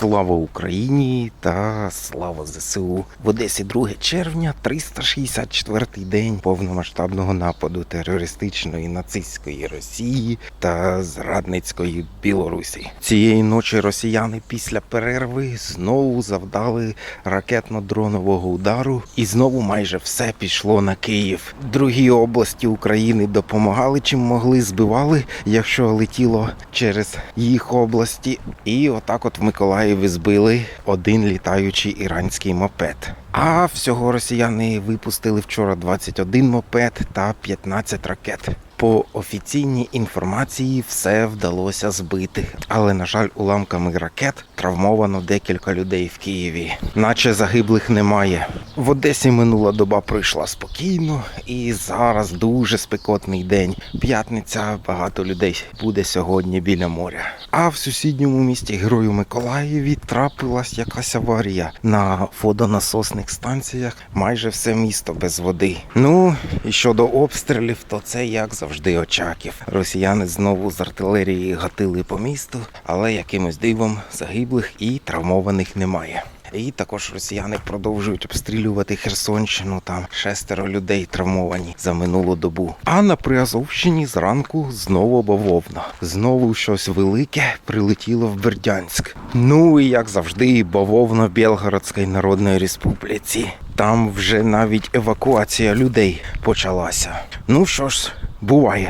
Слава Україні та слава ЗСУ. В Одесі 2 червня, 364-й день повномасштабного нападу терористичної нацистської Росії та зрадницької Білорусі. Цієї ночі росіяни після перерви знову завдали ракетно-дронового удару, і знову майже все пішло на Київ. Другі області України допомагали чим могли, збивали, якщо летіло через їх області. І отак, от в Миколаєві збили один літаючий іранський мопед. А всього росіяни випустили вчора 21 мопед та 15 ракет. По офіційній інформації все вдалося збити, але на жаль, уламками ракет травмовано декілька людей в Києві, наче загиблих немає. В Одесі минула доба пройшла спокійно, і зараз дуже спекотний день. П'ятниця багато людей буде сьогодні біля моря. А в сусідньому місті Герою Миколаєві трапилась якась аварія на водонасосних станціях. Майже все місто без води. Ну і щодо обстрілів, то це як завжди Очаків. Росіяни знову з артилерії гатили по місту, але якимось дивом загиблих і травмованих немає. І також росіяни продовжують обстрілювати Херсонщину. Там шестеро людей травмовані за минулу добу. А на Приазовщині зранку знову бавовна. Знову щось велике прилетіло в Бердянськ. Ну і як завжди, бавовна Білгородської Народної Республіці. Там вже навіть евакуація людей почалася. Ну що ж, буває.